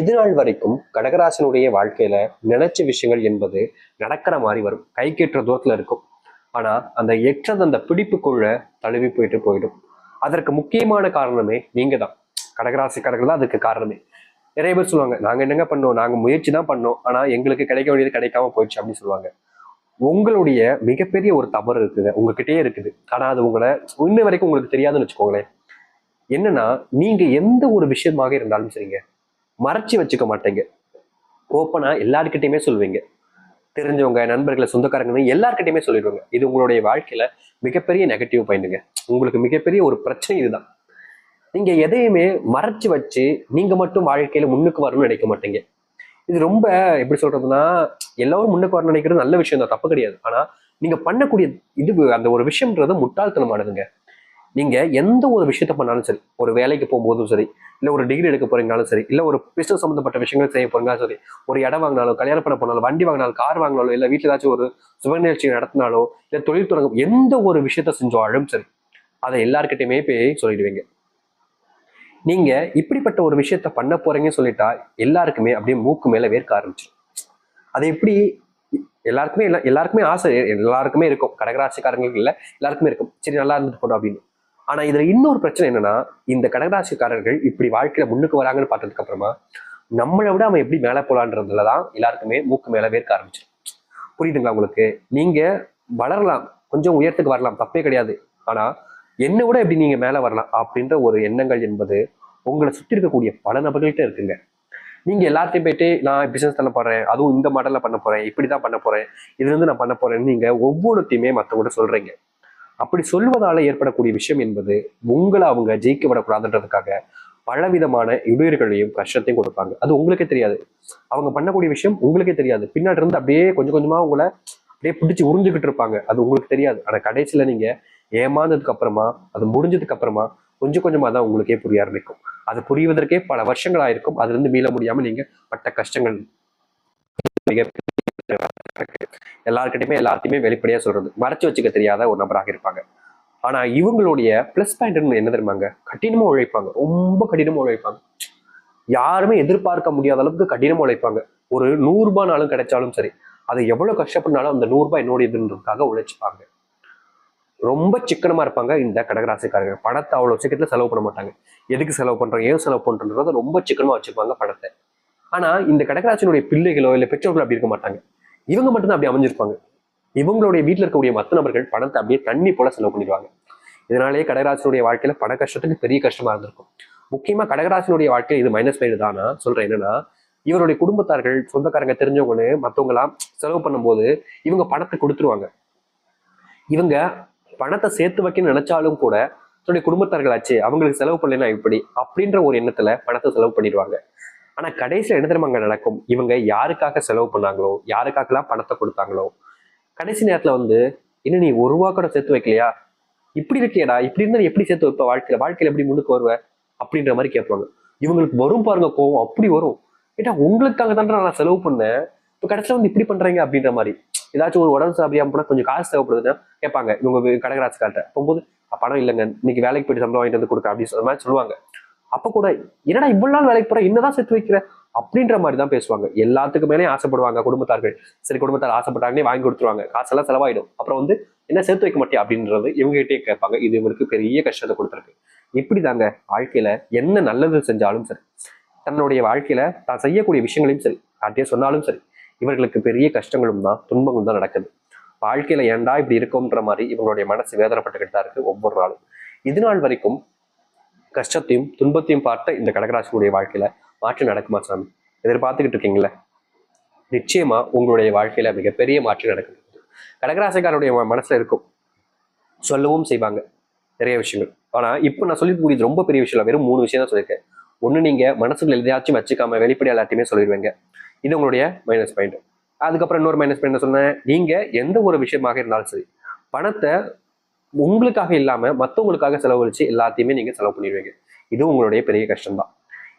இது நாள் வரைக்கும் கடகராசனுடைய வாழ்க்கையில நினைச்ச விஷயங்கள் என்பது நடக்கிற மாதிரி வரும். கை கேட்டுற தூரத்துல இருக்கும். ஆனா அந்த எற்றது அந்த பிடிப்புக்குள்ள தழுவி போயிட்டு போயிடும். அதற்கு முக்கியமான காரணமே நீங்க தான் கடகராசிக்காரர்கள் தான் அதுக்கு காரணமே. நிறைய பேர் சொல்லுவாங்க நாங்க என்னங்க பண்ணோம்? நாங்க முயற்சி தான் பண்ணோம். ஆனா எங்களுக்கு கிடைக்க வேண்டியது கிடைக்காம போயிடுச்சு அப்படின்னு சொல்லுவாங்க. உங்களுடைய மிகப்பெரிய ஒரு தவறு இருக்குது உங்ககிட்டயே இருக்குது. ஆனா அது உங்களை இன்ன வரைக்கும் உங்களுக்கு தெரியாதுன்னு வச்சுக்கோங்களேன். என்னன்னா நீங்க எந்த ஒரு விஷயமாக இருந்தாலும் சரிங்க. மறைச்சு வச்சுக்க மாட்டீங்க. ஓப்பனாக எல்லாருக்கிட்டையுமே சொல்வீங்க தெரிஞ்சவங்க நண்பர்களை சொந்தக்காரங்கன்னு எல்லாருக்கிட்டையுமே சொல்லிடுவாங்க. இது உங்களுடைய வாழ்க்கையில மிகப்பெரிய நெகட்டிவ் பாயிண்ட்டுங்க உங்களுக்கு மிகப்பெரிய ஒரு பிரச்சனை இதுதான். நீங்க எதையுமே மறைச்சு வச்சு நீங்க மட்டும் வாழ்க்கையில முன்னுக்கு வரணும்னு நினைக்க மாட்டீங்க. இது ரொம்ப எப்படி சொல்றதுன்னா எல்லாரும் முன்னுக்கு வரணும்னு நினைக்கிறது நல்ல விஷயம் தான் தப்பு கிடையாது. ஆனா நீங்க பண்ணக்கூடிய இது அந்த ஒரு விஷயம்ன்றது முட்டாள்தனமானதுங்க. நீங்கள் எந்த ஒரு விஷயத்தை பண்ணாலும் சரி ஒரு வேலைக்கு போகும்போதும் சரி இல்லை ஒரு டிகிரி எடுக்க போகிறீங்கனாலும் சரி இல்லை ஒரு பிஸ்னஸ் சம்மந்தப்பட்ட விஷயங்கள் செய்ய போகிறீங்கனாலும் சரி ஒரு இடம் வாங்கினாலும் கல்யாணம் பண்ண போனாலும் வண்டி வாங்கினாலும் கார் வாங்கினாலும் இல்லை வீட்டில் ஏதாச்சும் ஒரு சுப நிகழ்ச்சி நடத்தினாலோ இல்லை தொழில் தொடங்கும் எந்த ஒரு விஷயத்த செஞ்சாலும் சரி அதை எல்லாருக்கிட்டையுமே போய் சொல்லிடுவீங்க. நீங்கள் இப்படிப்பட்ட ஒரு விஷயத்த பண்ண போகிறீங்கன்னு சொல்லிட்டா எல்லாருக்குமே அப்படியே மூக்கு மேலே வேர்க்க ஆரம்பிச்சிடும் அது எப்படி? எல்லாருக்குமே எல்லா எல்லாருக்குமே ஆசை எல்லாருக்குமே இருக்கும். கடகராசிக்காரங்களுக்கு இல்லை எல்லாருக்குமே இருக்கும். சரி நல்லா இருந்துட்டு போனோம் அப்படின்னு. ஆனா இதுல இன்னொரு பிரச்சனை என்னன்னா இந்த கடகராசிக்காரர்கள் இப்படி வாழ்க்கையில முன்னுக்கு வராங்கன்னு பார்த்ததுக்கு அப்புறமா நம்மளை விட அவன் எப்படி மேலே போலான்றதுல தான் எல்லாருக்குமே மூக்கு மேலே வேர்க்க ஆரம்பிச்சிடும் புரியுதுங்களா உங்களுக்கு? நீங்க வளரலாம். கொஞ்சம் உயரத்துக்கு வரலாம். தப்பே கிடையாது. ஆனா என்னை விட எப்படி நீங்க மேலே வரலாம் அப்படின்ற ஒரு எண்ணங்கள் என்பது உங்களை சுற்றி இருக்கக்கூடிய பல நபர்கள்ட்ட இருக்குங்க. நீங்க எல்லாத்தையும் போயிட்டு நான் பிசினஸ் பண்ண போறேன். அதுவும் இந்த மாடல்ல பண்ண போறேன். இப்படிதான் பண்ண போறேன். இதுல இருந்து நான் பண்ண போறேன்னு நீங்க ஒவ்வொருத்தையுமே மற்றவங்கள்ட்ட சொல்றீங்க. அப்படி சொல்வதால ஏற்படக்கூடிய விஷயம் என்பது உங்களை அவங்க ஜெயிக்க விடக்கூடாதுன்றதுக்காக பலவிதமான இடையூறுகளையும் கஷ்டத்தையும் கொடுப்பாங்க. அது உங்களுக்கே தெரியாது. அவங்க பண்ணக்கூடிய விஷயம் உங்களுக்கே தெரியாது. பின்னாடி இருந்து அப்படியே கொஞ்சம் கொஞ்சமா உங்களை அப்படியே பிடிச்சி உறிஞ்சுக்கிட்டு இருப்பாங்க. அது உங்களுக்கு தெரியாது. ஆனா கடைசியில நீங்க ஏமாந்ததுக்கு அப்புறமா அது முடிஞ்சதுக்கு அப்புறமா கொஞ்சம் கொஞ்சமா தான் உங்களுக்கே புரிய ஆரம்பிக்கும். அது புரிவதற்கே பல வருஷங்கள் ஆயிருக்கும். அதுல இருந்து மீள முடியாம நீங்க பட்ட கஷ்டங்கள் மிக எல்லாருக்கிட்டையுமே எல்லாத்தையுமே வெளிப்படையா சொல்றது. மறைச்சு வச்சுக்க தெரியாத ஒரு நபராக இருப்பாங்க. ஆனா இவங்களுடைய பிளஸ் பாயிண்ட் என்ன தெரியுமாங்க? கடினமா உழைப்பாங்க. ரொம்ப கடினமா உழைப்பாங்க. யாருமே எதிர்பார்க்க முடியாத அளவுக்கு கடினமா உழைப்பாங்க. ஒரு நூறு ரூபாய்னாலும் கிடைச்சாலும் சரி அது எவ்வளவு கஷ்டப்பட்டாலும் அந்த நூறு ரூபாய் என்னோட இதுன்றதுக்காக உழைச்சிப்பாங்க. ரொம்ப சிக்கனமா இருப்பாங்க இந்த கடகராசிக்காரங்க. பணத்தை அவ்வளவு சீக்கிரத்துல செலவு பண்ண மாட்டாங்க. எதுக்கு செலவு பண்றோம்? ஏன் செலவு பண்றோன்றத ரொம்ப சிக்கனமா வச்சுப்பாங்க பணத்தை. ஆனா இந்த கடகராசினுடைய பிள்ளைகளோ இல்ல பெற்றோர்களோ அப்படி இருக்க மாட்டாங்க. இவங்க மட்டும்தான் அப்படி அமைஞ்சிருப்பாங்க. இவங்களுடைய வீட்டில் இருக்கக்கூடிய மற்ற நபர்கள் பணத்தை அப்படியே தண்ணி போல செலவு பண்ணிடுவாங்க. இதனாலேயே கடகராசினுடைய வாழ்க்கையில பண கஷ்டத்துக்கு பெரிய கஷ்டமா இருந்திருக்கும். முக்கியமா கடகராசனுடைய வாழ்க்கையில இது மைனஸ் பாயிண்ட் தானா. சொல்றேன் என்னன்னா இவருடைய குடும்பத்தார்கள் சொந்தக்காரங்க தெரிஞ்சவங்கன்னு மத்தவங்க எல்லாம் செலவு பண்ணும்போது இவங்க பணத்தை கொடுத்துருவாங்க. இவங்க பணத்தை சேர்த்து வைக்கணும்னு நினைச்சாலும் கூட தன்னுடைய குடும்பத்தார்களாச்சு அவங்களுக்கு செலவு பண்ணலைன்னா இப்படி அப்படின்ற ஒரு எண்ணத்துல பணத்தை செலவு பண்ணிடுவாங்க. ஆனா கடைசியில என்ன தெரியுமா அங்க நடக்கும்? இவங்க யாருக்காக செலவு பண்ணாங்களோ யாருக்காகலாம் பணத்தை கொடுத்தாங்களோ கடைசி நேரத்துல வந்து என்ன நீ ஒரு ரூபா கூட சேர்த்து வைக்கலையா? இப்படி இருக்கியடா இப்படி இருந்தால் எப்படி சேர்த்து வைப்ப? வாழ்க்கையில வாழ்க்கையில எப்படி முன்னுக்கு வருவ? அப்படின்ற மாதிரி கேட்பாங்க. இவங்களுக்கு வரும் பாருங்க கோவம் அப்படி வரும். ஏட்டா உங்களுக்காக தானே நான் செலவு பண்ணேன். இப்போ கடைசியில் வந்து இப்படி பண்றீங்க அப்படின்ற மாதிரி. ஏதாச்சும் ஒரு உடம்பு சரியாம போனால் கொஞ்சம் காசு தேவைப்படுதுன்னா கேட்பாங்க. இவங்க கடகராசிக்கார்ட்ட. போகும்போது பணம் இல்லைங்க. இன்னைக்கு வேலைக்கு போயிட்டு சம்பளம் வாங்கிட்டு வந்து கொடுக்க அப்படின்னு சொல்ல மாதிரி சொல்லுவாங்க. அப்போ கூட என்னடா இவ்வளவு நாள் வேலைக்கு போற என்னதான் சேர்த்து வைக்கிற அப்படின்ற மாதிரி தான் பேசுவாங்க. எல்லாத்துக்கு மேலே ஆசைப்படுவாங்க குடும்பத்தார்கள். சரி குடும்பத்தார் ஆசைப்பட்டாங்கன்னே வாங்கி கொடுத்துருவாங்க. காசெல்லாம் செலவாயிடும். அப்புறம் வந்து என்ன சேர்த்து வைக்க மாட்டேன் அப்படின்றது இவங்ககிட்டயே கேட்பாங்க. இது இவங்களுக்கு பெரிய கஷ்டத்தை கொடுத்துருக்கு. இப்படிதாங்க வாழ்க்கையில என்ன நல்லது செஞ்சாலும் சரி தன்னுடைய வாழ்க்கையில தான் செய்யக்கூடிய விஷயங்களையும் சரி யார்கிட்டயே சொன்னாலும் சரி இவர்களுக்கு பெரிய கஷ்டங்களும் தான் துன்பங்களும் தான் நடக்குது. வாழ்க்கையில ஏன்டா இப்படி இருக்கும்ன்ற மாதிரி இவங்களுடைய மனசு வேதனைப்பட்டுக்கிட்டு தான் இருக்கு ஒவ்வொரு நாளும். இது நாள் வரைக்கும் கஷ்டத்தையும் துன்பத்தையும் பார்த்த இந்த கடகராசினுடைய வாழ்க்கையில மாற்றம் நடக்குமா சாமி? எதிர்பார்த்துக்கிட்டு இருக்கீங்களே நிச்சயமா உங்களுடைய வாழ்க்கையில மிகப்பெரிய மாற்றம் நடக்கும். கடகராசிக்காரருடைய மனசுல இருக்கும். சொல்லவும் செய்வாங்க. நிறைய விஷயங்கள். ஆனா இப்போ நான் சொல்லிக்கூடியது ரொம்ப பெரிய விஷயம் வெறும் மூணு விஷயம் தான் சொல்லியிருக்கேன் ஒண்ணு நீங்க மனசுக்குள்ள எதையாச்சும் வச்சுக்காம வெளிப்படையா எல்லாத்தையுமே சொல்லிடுவீங்க. இது உங்களுடைய மைனஸ் பாயிண்ட் அதுக்கப்புறம் இன்னொரு மைனஸ் பாயிண்ட் சொன்னேன். நீங்க எந்த ஒரு விஷயமாக இருந்தாலும் சரி பணத்தை உங்களுக்காக இல்லாம மத்தவங்களுக்காக செலவழிச்சு எல்லாத்தையுமே நீங்க செலவு பண்ணிடுவீங்க. இது உங்களுடைய பெரிய கஷ்டம்தான்.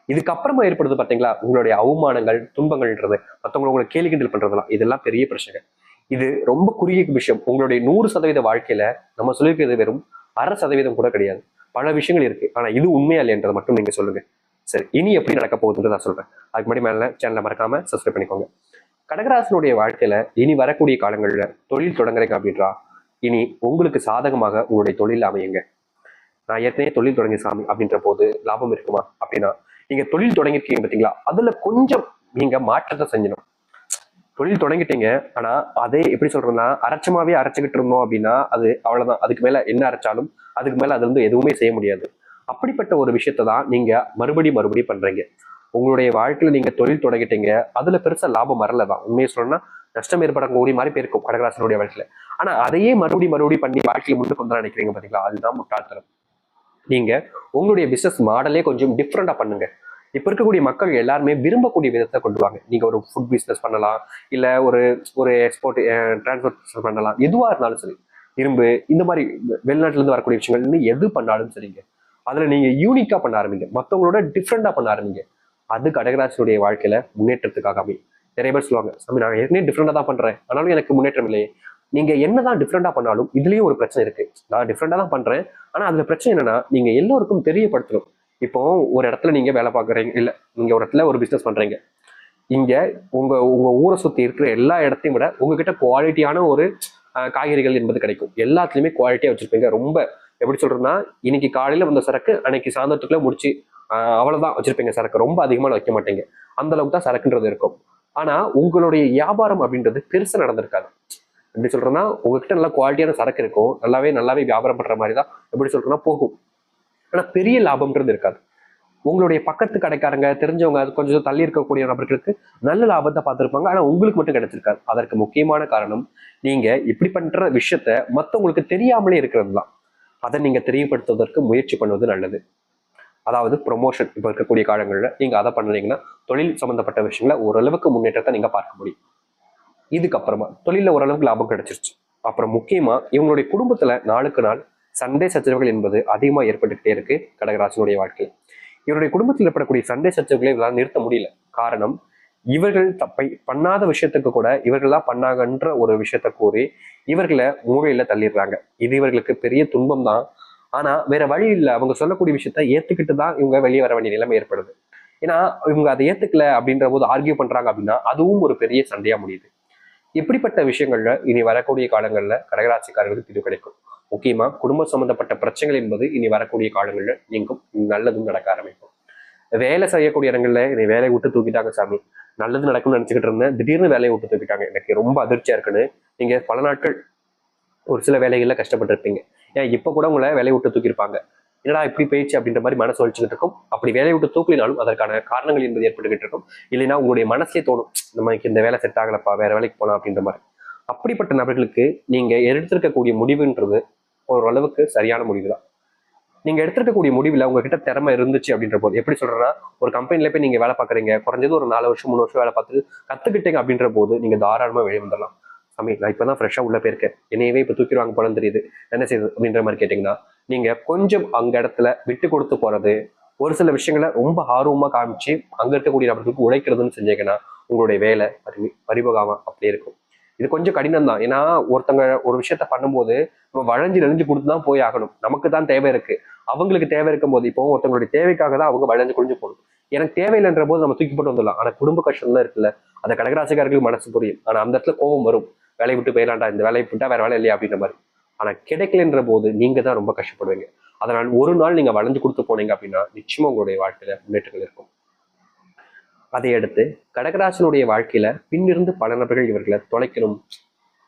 இதுக்கப்புறமா ஏற்படுது பார்த்தீங்களா உங்களுடைய அவமானங்கள் துன்பங்கள்ன்றது. மற்றவங்களை உங்களை கேலி கிண்டல் பண்றதெல்லாம் இதெல்லாம் பெரிய பிரச்சனை. இது ரொம்ப குறுகிய விஷயம். உங்களுடைய நூறு சதவீத வாழ்க்கையில நம்ம சொல்லியிருக்கிறது வெறும் அரை சதவீதம் கூட கிடையாது. பல விஷயங்கள் இருக்கு. ஆனா இது உண்மையா இல்லைன்றதை மட்டும் நீங்க சொல்லுங்க. சரி இனி எப்படி நடக்க போகுதுன்னு நான் சொல்றேன். அதுக்கு முன்னாடி மேல சேனலை மறக்காம சப்ஸ்கிரைப் பண்ணிக்கோங்க. கடகராசனுடைய வாழ்க்கையில இனி வரக்கூடிய காலங்கள்ல தொழில் தொடங்குறீங்க அப்படின்றா இனி உங்களுக்கு சாதகமாக உங்களுடைய தொழில் அமையுங்க. நான் ஏற்கனவே தொழில் தொடங்கி சாமி அப்படின்ற போது லாபம் இருக்குமா அப்படின்னா நீங்க தொழில் தொடங்கிருக்கீங்க பார்த்தீங்களா? அதுல கொஞ்சம் நீங்க மாற்றத்தை செஞ்சணும். தொழில் தொடங்கிட்டீங்க ஆனா அதே எப்படி சொல்றதுன்னா அரைச்சமாவே அரைச்சுக்கிட்டு இருந்தோம் அப்படின்னா அது அவ்வளவுதான். அதுக்கு மேல என்ன அரைச்சாலும் அதுக்கு மேல அதுல இருந்து எதுவுமே செய்ய முடியாது. அப்படிப்பட்ட ஒரு விஷயத்தை தான் நீங்க மறுபடி மறுபடி பண்றீங்க. உங்களுடைய வாழ்க்கையில நீங்க தொழில் தொடங்கிட்டீங்க அதுல பெருசா லாபம் வரல தான். உண்மையை சொல்லணும்னா நஷ்டம் ஏற்படக்கூடிய மாதிரி போயிருக்கும் கடகராசனுடைய வாழ்க்கையில. ஆனா அதையே மறுபடி மறுபடி பண்ணி வாழ்க்கையில முன்னுக்கு கொண்டு நினைக்கிறீங்க பாத்தீங்களா? அதுதான் முட்டாள்தனம். நீங்க உங்களுடைய பிசினஸ் மாடலே கொஞ்சம் டிஃப்ரெண்டா பண்ணுங்க. இப்ப இருக்கக்கூடிய மக்கள் எல்லாருமே விரும்பக்கூடிய விதத்தை கொண்டு வாங்க. நீங்க ஒரு ஃபுட் பிசினஸ் பண்ணலாம் இல்ல ஒரு ஒரு எக்ஸ்போர்ட் டிரான்ஸ்போர்ட் பண்ணலாம். எதுவா இருந்தாலும் சரி. இரும்பு இந்த மாதிரி வெளிநாட்டுல இருந்து வரக்கூடிய விஷயங்கள் எது பண்ணாலும் சரிங்க. அதுல நீங்க யூனிக்கா பண்ண ஆரம்பிங்க. மத்தவங்களோட டிஃப்ரெண்டா பண்ண ஆரம்பிங்க. அது கடகராசினுடைய வாழ்க்கையில முன்னேற்றத்துக்காக அமையும். நிறைய பேர் சொல்லுவாங்க சாமி நான் ஏற்கனவே டிஃப்ரெண்டாக தான் பண்ணுறேன் ஆனாலும் எனக்கு முன்னேற்றம் இல்லையே. என்ன என்னதான் டிஃப்ரெண்டாக பண்ணாலும் இதுலேயும் ஒரு பிரச்சனை இருக்குது நான் டிஃப்ரெண்டாக தான் பண்ணுறேன் ஆனால் அதில் பிரச்சனை என்னன்னா நீங்கள் எல்லோருக்கும் தெரியப்படுத்தணும். இப்போ ஒரு இடத்துல நீங்கள் வேலை பார்க்குறீங்க இல்லை நீங்கள் ஒரு இடத்துல ஒரு பிஸ்னஸ் பண்ணுறீங்க இங்கே உங்கள் உங்கள் ஊரை சுற்றி இருக்கிற எல்லா இடத்தையும் விட உங்ககிட்ட குவாலிட்டியான ஒரு காய்கறிகள் என்பது கிடைக்கும். எல்லாத்துலேயுமே குவாலிட்டியாக வச்சுருப்பீங்க. ரொம்ப எப்படி சொல்றதுன்னா இன்னைக்கு காலையில் வந்த சரக்கு அன்னைக்கு சாயந்தரத்துக்குள்ளே முடிச்சு அவ்வளோதான் வச்சுருப்பீங்க சரக்கு. ரொம்ப அதிகமாக வைக்க மாட்டீங்க. அந்த அளவுக்கு தான் சரக்குன்றது இருக்கும். ஆனா உங்களுடைய வியாபாரம் அப்படின்றது பெருசா நடந்திருக்காது. எப்படி சொல்றேன்னா உங்ககிட்ட நல்லா குவாலிட்டியான சரக்கு இருக்கும். நல்லாவே நல்லாவே வியாபாரம் பண்ற மாதிரி தான் எப்படி சொல்றேன்னா போகும். ஆனா பெரிய லாபம்ன்றது இருக்காது. உங்களுடைய பக்கத்து கடைக்காரங்க தெரிஞ்சவங்க கொஞ்சம் தள்ளி இருக்கக்கூடிய நபர்களுக்கு நல்ல லாபத்தை பார்த்துருப்பாங்க. ஆனா உங்களுக்கு மட்டும் கிடைச்சிருக்காது. அதற்கு முக்கியமான காரணம் நீங்க இப்படி பண்ற விஷயத்த மத்தவங்களுக்கு தெரியாமலே இருக்கிறது தான். அதை நீங்க தெரியப்படுத்துவதற்கு முயற்சி பண்ணுவது நல்லது. அதாவது ப்ரொமோஷன் இப்போ இருக்கக்கூடிய காலங்களில் நீங்கள் அதை பண்ணுறீங்கன்னா தொழில் சம்மந்தப்பட்ட விஷயங்கள ஓரளவுக்கு முன்னேற்றத்தை நீங்கள் பார்க்க முடியும். இதுக்கப்புறமா தொழில ஓரளவுக்கு லாபம் கிடைச்சிருச்சு. அப்புறம் முக்கியமா இவங்களுடைய குடும்பத்தில் நாளுக்கு நாள் சண்டை சச்சரவுகள் என்பது அதிகமாக ஏற்பட்டுக்கிட்டே இருக்கு கடகராசனுடைய வாழ்க்கையில். இவருடைய குடும்பத்தில் ஏற்படக்கூடிய சண்டை சச்சரவுகளை இவரால் நிறுத்த முடியல. காரணம் இவர்கள் தப்பை பண்ணாத விஷயத்துக்கு கூட இவர்களாக பண்ணாங்கன்ற ஒரு விஷயத்த கூறி இவர்களை மூளையில தள்ளிடுறாங்க. இது இவர்களுக்கு பெரிய துன்பம் தான். ஆனா வேற வழி இல்லை. அவங்க சொல்லக்கூடிய விஷயத்த ஏத்துக்கிட்டு தான் இவங்க வெளியே வர வேண்டிய நிலைமை ஏற்படுது. ஏன்னா இவங்க அதை ஏத்துக்கல அப்படின்ற போது ஆர்கியூ பண்றாங்க அப்படின்னா அதுவும் ஒரு பெரிய சண்டையா முடியுது. இப்படிப்பட்ட விஷயங்கள்ல இனி வரக்கூடிய காலங்கள்ல கடகராட்சிக்காரர்களுக்கு தீர்வு கிடைக்கும்? முக்கியமா குடும்ப சம்பந்தப்பட்ட பிரச்சனைகள் என்பது இனி வரக்கூடிய காலங்கள்ல எங்கும் நல்லதும் நடக்க ஆரம்பிக்கும். வேலை செய்யக்கூடிய இடங்கள்ல என்னை வேலையை விட்டு தூக்கிட்டாங்க சாமி. நல்லது நடக்கும்னு நினைச்சுக்கிட்டு இருந்தேன். திடீர்னு வேலையை விட்டு தூக்கிட்டாங்க. எனக்கு ரொம்ப அதிர்ச்சியா இருக்குன்னு நீங்க பல நாட்கள் ஒரு சில வேலைகள்ல கஷ்டப்பட்டிருப்பீங்க. ஏன் இப்ப கூட உங்களை வேலையை விட்டு தூக்கியிருப்பாங்க? என்னடா இப்படி போயிடுச்சு அப்படின்ற மாதிரி மனசு வலிச்சுக்கிட்டு இருக்கும். அப்படி வேலையை விட்டு தூக்கலினாலும் அதற்கான காரணங்கள் என்பது ஏற்பட்டுக்கிட்டு இருக்கும். இல்லைன்னா உங்களுடைய மனசே தோணும் நமக்கு இந்த வேலை செட் ஆகலப்பா வேற வேலைக்கு போகலாம் அப்படின்ற மாதிரி. அப்படிப்பட்ட நபர்களுக்கு நீங்க எடுத்திருக்கக்கூடிய முடிவுன்றது ஓரளவுக்கு சரியான முடிவு தான் நீங்க எடுத்திருக்கக்கூடிய முடிவுல உங்ககிட்ட திறமை இருந்துச்சு அப்படின்ற போது எப்படி சொல்றேன்னா ஒரு கம்பெனில போய் நீங்க வேலை பார்க்குறீங்க குறைஞ்சது ஒரு நாலு வருஷம் மூணு வருஷம் வேலை பார்த்து கத்துக்கிட்டீங்க அப்படின்ற போது நீங்க தாராளமா வெளியே வந்துடலாம். சாமி நான் இப்பதான் ஃப்ரெஷ்ஷாக உள்ளே போயிருக்கேன். என்னையவே இப்போ தூக்கிடுவாங்க போலன்னு தெரியுது. என்ன செய்யுது அப்படின்ற மாதிரி கேட்டிங்கன்னா நீங்கள் கொஞ்சம் அங்கே இடத்துல விட்டு கொடுத்து போகிறது ஒரு சில விஷயங்களை ரொம்ப ஆர்வமாக காமிச்சு அங்கே இருக்கக்கூடிய நபர்களுக்கு உழைக்கிறதுன்னு செஞ்சீங்கன்னா உங்களுடைய வேலை பரி பரிபோகாம அப்படியே இருக்கும். இது கொஞ்சம் கடினம் தான். ஏன்னா ஒருத்தங்க ஒரு விஷயத்த பண்ணும்போது நம்ம வளைஞ்சு நெளிஞ்சு கொடுத்து தான் போய் ஆகணும். நமக்கு தான் தேவை இருக்கு. அவங்களுக்கு தேவை இருக்கும் போது இப்போ ஒருத்தங்களுடைய தேவைக்காக தான் அவங்க வளைஞ்சு குடிஞ்சு போகணும். எனக்கு தேவையில்லைன்ற போது நம்ம தூக்கி போட்டு வந்துடலாம். ஆனால் குடும்ப கஷ்டம் தான் இருக்குல்ல. அந்த கடகராசிக்காரர்களுக்கு மனசு புரியும். ஆனால் அந்த இடத்துல கோபம் வரும். வேலையை விட்டு போயிடலாண்டா இந்த வேலையை விட்டா வேற வேலை இல்லையா அப்படின்ற மாதிரி. ஆனா கிடைக்கலன்ற போது நீங்க தான் ரொம்ப கஷ்டப்படுவீங்க. அதனால் ஒரு நாள் நீங்க வளைஞ்சு கொடுத்து போனீங்க அப்படின்னா நிச்சயமா உங்களுடைய வாழ்க்கையில முன்னேற்றங்கள் இருக்கும். அதை அடுத்து கடகராசனுடைய வாழ்க்கையில பின்னிருந்து பல நபர்கள் இவர்களை தொலைக்கணும்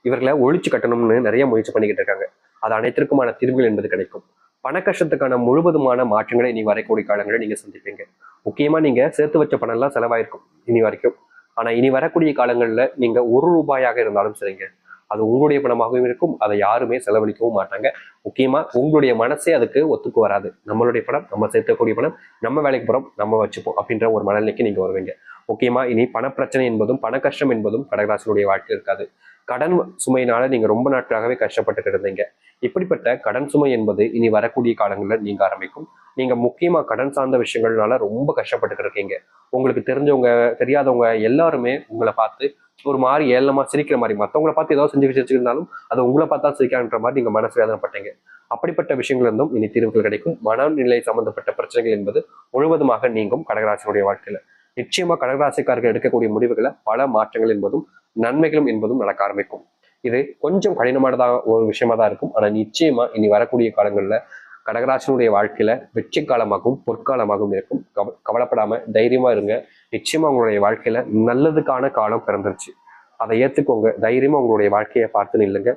இவர்களை ஒழிச்சு கட்டணும்னு நிறைய முயற்சி பண்ணிக்கிட்டு இருக்காங்க. அது அனைத்திற்குமான தீர்வுகள் என்பது கிடைக்கும். பண கஷ்டத்துக்கான முழுவதுமான மாற்றங்களை இனி வரக்கூடிய காலங்களில் நீங்க சந்திப்பீங்க. முக்கியமா நீங்க சேர்த்து வச்ச பணம் எல்லாம் செலவாயிருக்கும். இனி வரைக்கும் ஆனால் இனி வரக்கூடிய காலங்களில் நீங்கள் ஒரு ரூபாயாக இருந்தாலும் சரிங்க. அது உங்களுடைய பணமாகவும் இருக்கும். அதை யாருமே செலவழிக்கவும் மாட்டாங்க. முக்கியமாக உங்களுடைய மனசே அதுக்கு ஒத்துக்கு வராது. நம்மளுடைய பணம் நம்ம சேர்த்தக்கூடிய பணம் நம்ம வேலைக்கு போகிறோம் நம்ம வச்சுப்போம் அப்படின்ற ஒரு மனநிலைக்கு நீங்க வருவீங்க. முக்கியமாக இனி பணப்பிரச்சனை என்பதும் பண கஷ்டம் என்பதும் கடகராசினுடைய வாழ்க்கை இருக்காது. கடன் சுமையினால நீங்க ரொம்ப நாட்களாகவே கஷ்டப்பட்டு இருந்தீங்க. இப்படிப்பட்ட கடன் சுமை என்பது இனி வரக்கூடிய காலங்களில் நீங்க ஆரம்பிக்கும். நீங்க முக்கியமா கடன் சார்ந்த விஷயங்கள்னால ரொம்ப கஷ்டப்பட்டு இருக்கீங்க. உங்களுக்கு தெரிஞ்சவங்க தெரியாதவங்க எல்லாருமே உங்களை பார்த்து ஒரு மாதிரி ஏழமா சிரிக்கிற மாதிரி மற்றவங்கள பார்த்து ஏதாவது செஞ்சு வச்சிருந்தாலும் அதை உங்களை பார்த்தா சிரிக்கான்ற மாதிரி நீங்க மனசு வேதனைப்பட்டீங்க. அப்படிப்பட்ட விஷயங்கள் இருந்தும் இனி தீர்வுகள் கிடைக்கும். மனநிலை சம்பந்தப்பட்ட பிரச்சனைகள் என்பது முழுவதுமாக நீங்கும் கடகராசினுடைய வாழ்க்கையில. நிச்சயமா கடகராசிக்காரர்கள் எடுக்கக்கூடிய முடிவுகளை பல மாற்றங்கள் என்பதும் நன்மைகளும் என்பதும் நடக்க ஆரம்பிக்கும். இது கொஞ்சம் கடினமானதாக ஒரு விஷயமா தான் இருக்கும். ஆனால் நிச்சயமா இனி வரக்கூடிய காலங்களில் கடகராசனுடைய வாழ்க்கையில வெற்றி காலமாகவும் பொற்காலமாகவும் இருக்கும். கவ கவலைப்படாம தைரியமா இருங்க. நிச்சயமா உங்களுடைய வாழ்க்கையில நல்லதுக்கான காலம் பிறந்துருச்சு. அதை ஏத்துக்கோங்க. தைரியமா உங்களுடைய வாழ்க்கையை பார்த்து நில்லுங்க.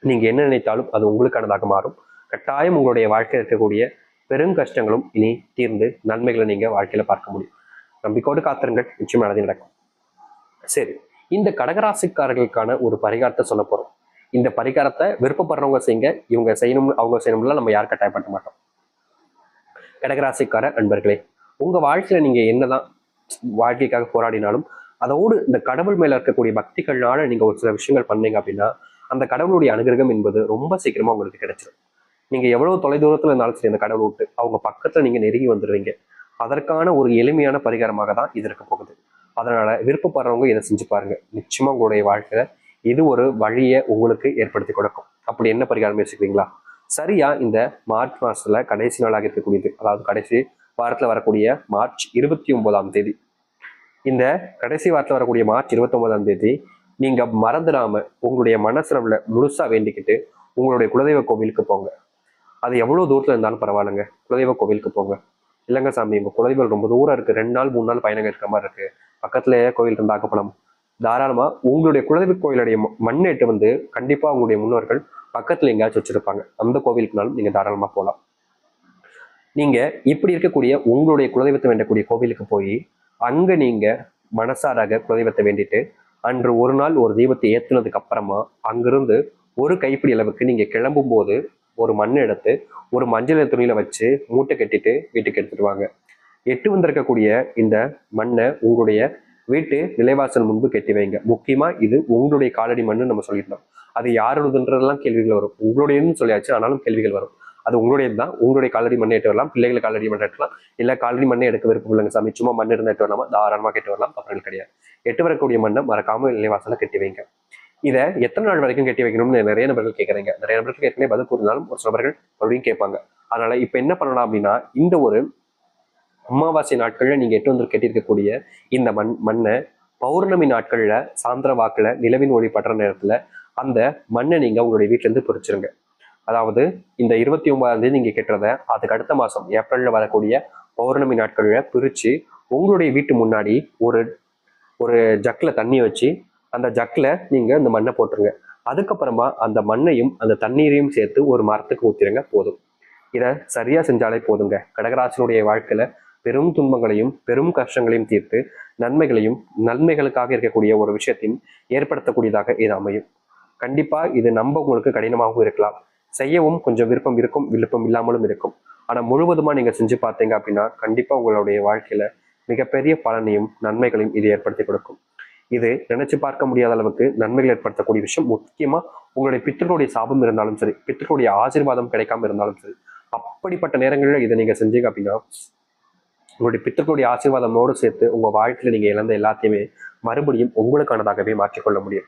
நீங்க என்ன நினைத்தாலும் அது உங்களுக்கானதாக மாறும். கட்டாயம் உங்களுடைய வாழ்க்கையில் இருக்கக்கூடிய பெரும் கஷ்டங்களும் இனி தீர்ந்து நன்மைகளை நீங்க வாழ்க்கையில பார்க்க முடியும். நம்பிக்கோடு காத்திருங்கள். நிச்சயம் நடக்கும். சரி. இந்த கடகராசிக்காரர்களுக்கான ஒரு பரிகாரத்தை சொல்ல போறோம். இந்த பரிகாரத்தை விருப்பப்படுறவங்க செய்யுங்க இவங்க செய்யணும் அவங்க செய்யணும்ல நம்ம யாரும் கட்டாயப்படுத்த மாட்டோம். கடகராசிக்கார அன்பர்களே உங்க வாழ்க்கையில நீங்க என்னதான் வாழ்க்கைக்காக போராடினாலும் அதோடு இந்த கடவுள் மேல இருக்கக்கூடிய பக்திகள்னால நீங்க ஒரு சில விஷயங்கள் பண்ணீங்க அப்படின்னா அந்த கடவுளுடைய அனுகிரகம் என்பது ரொம்ப சீக்கிரமா உங்களுக்கு கிடைச்சிடும் நீங்க எவ்வளவு தொலைதூரத்துல இருந்தாலும் சரி அந்த கடவுள் விட்டு அவங்க பக்கத்துல நீங்க நெருங்கி வந்துடுவீங்க அதற்கான ஒரு எளிமையான பரிகாரமாக தான் இது இருக்க போகுது. அதனால் விருப்பப்படுறவங்க இதை செஞ்சு பாருங்க. நிச்சயமாக உங்களுடைய வாழ்க்கையில் இது ஒரு வழியை உங்களுக்கு ஏற்படுத்தி கொடுக்கும். அப்படி என்ன பரிகாரம் யோசிக்கிறீங்களா சரியா இந்த மார்ச் மாதத்தில் கடைசி நாளாக இருக்கக்கூடியது அதாவது கடைசி வாரத்தில் வரக்கூடிய மார்ச் இருபத்தி ஒன்பதாம் தேதி. இந்த கடைசி வாரத்தில் வரக்கூடிய மார்ச் இருபத்தொன்பதாம் தேதி நீங்கள் மறந்துடாம உங்களுடைய மனசுல முழுசாக வேண்டிக்கிட்டு உங்களுடைய குலதெய்வ கோவிலுக்கு போங்க. அது எவ்வளோ தூரத்தில் இருந்தாலும் பரவாயில்லைங்க. குலதெய்வ கோவிலுக்கு போங்க. இல்லைங்க சாமி உங்கள் குலதெய்வம் ரொம்ப தூரம் இருக்குது ரெண்டு நாள் மூணு நாள் பயணங்கள் இருக்கிற மாதிரி இருக்குது பக்கத்துலேயே கோயில் இருந்தாக்க போலாம். தாராளமாக உங்களுடைய குலதெய்வ கோயிலுடைய ம- மண்ணேட்டு வந்து கண்டிப்பாக உங்களுடைய முன்னோர்கள் பக்கத்தில் எங்கேயாச்சும் வச்சுருப்பாங்க. அந்த கோவிலுக்குனாலும் நீங்கள் தாராளமாக போகலாம் நீங்கள் இப்படி இருக்கக்கூடிய உங்களுடைய குலதெய்வத்தை வேண்டக்கூடிய கோவிலுக்கு போய் அங்கே நீங்கள் மனசாராக குலதெய்வத்தை வேண்டிட்டு அன்று ஒரு நாள் ஒரு தெய்வத்தை ஏற்றுனதுக்கு அப்புறமா அங்கிருந்து ஒரு கைப்பிடி அளவுக்கு நீங்கள் கிளம்பும் போது ஒரு மண் எடுத்து ஒரு மஞ்சள் துணியில வச்சு மூட்டை கட்டிட்டு வீட்டுக்கு எடுத்துட்டு வாங்க. எட்டு வந்திருக்கக்கூடிய இந்த மண்ணை உங்களுடைய வீட்டு நிலைவாசல் முன்பு கட்டி வைங்க. முக்கியமா இது உங்களுடைய காலடி மண்ணு நம்ம சொல்லியிருந்தோம் அது யாரோடதுன்றதெல்லாம் கேள்விகள் வரும். உங்களுடையதுன்னு சொல்லியாச்சு ஆனாலும் கேள்விகள் வரும். அது உங்களுடையது தான். உங்களுடைய காலடி மண்ணை எட்டு வரலாம். பிள்ளைகளை காலடி மண்ணை எட்டலாம் இல்ல காலடி மண்ணை எடுக்க விருப்பம் இல்லைங்க சாமி. சும்மா மண் இருந்தால் எட்டு வரலாமா? தாராளமா கெட்டு வரலாம். தப்புகள் கிடையாது. எட்டு வரக்கூடிய மண்ணை மறக்காம நிலைவாசல கட்டி வைங்க. இதை எத்தனை நாள் வரைக்கும் கட்டி வைக்கணும்னு நிறைய நபர்கள் கேட்குறீங்க நிறைய நபர்கள் ஏற்கனவே பதில் கூறினாலும் ஒரு சில நபர்கள் மறுபடியும் கேட்பாங்க. அதனால இப்ப என்ன பண்ணலாம் அப்படின்னா இந்த ஒரு அமாவாசை நாட்களில் நீங்கள் எட்டு வந்து கட்டியிருக்கக்கூடிய இந்த மண் மண்ணை பௌர்ணமி நாட்களில் சாயந்தர வாக்கில் நிலவின் ஒளி படுற நேரத்தில் அந்த மண்ணை நீங்கள் உங்களுடைய வீட்டிலேருந்து பிரிச்சிருங்க. பொறிச்சிருங்க அதாவது இந்த இருபத்தி ஒன்பதாம் தேதி நீங்க அதுக்கு அடுத்த மாதம் ஏப்ரலில் வரக்கூடிய பௌர்ணமி நாட்களில் பிரித்து உங்களுடைய வீட்டு முன்னாடி ஒரு ஒரு ஜக்கில் தண்ணி வச்சு அந்த ஜக்கில் நீங்கள் இந்த மண்ணை போட்டுருங்க. அதுக்கப்புறமா அந்த மண்ணையும் அந்த தண்ணீரையும் சேர்த்து ஒரு மரத்துக்கு ஊத்திருங்க போதும். இதை சரியாக செஞ்சாலே போதுங்க. கடகராசனுடைய வாழ்க்கையில் பெரும் துன்பங்களையும் பெரும் கஷ்டங்களையும் தீர்த்து நன்மைகளையும் நன்மைகளுக்காக இருக்கக்கூடிய ஒரு விஷயத்தையும் ஏற்படுத்தக்கூடியதாக இது அமையும். கண்டிப்பா இது நம்ப உங்களுக்கு கடினமாகவும் இருக்கலாம். செய்யவும் கொஞ்சம் விருப்பம் இருக்கும் விருப்பம் இல்லாமலும் இருக்கும். ஆனா முழுவதுமா நீங்க செஞ்சு பார்த்தீங்க அப்படின்னா கண்டிப்பா உங்களுடைய வாழ்க்கையில மிகப்பெரிய பலனையும் நன்மைகளையும் இது ஏற்படுத்தி கொடுக்கும். இது நினைச்சு பார்க்க முடியாத அளவுக்கு நன்மைகள் ஏற்படுத்தக்கூடிய விஷயம். முக்கியமா உங்களுடைய பித்தர்களுடைய சாபம் இருந்தாலும் சரி பித்தர்களுடைய ஆசீர்வாதம் கிடைக்காம இருந்தாலும் சரி அப்படிப்பட்ட நேரங்களில் இதை நீங்க செஞ்சீங்க அப்படின்னா உங்களுடைய பித்தர்களுடைய ஆசீர்வாதமோடு சேர்த்து உங்கள் வாழ்க்கையில் நீங்கள் இழந்த எல்லாத்தையுமே மறுபடியும் உங்களுக்கானதாகவே மாற்றிக்கொள்ள முடியும்.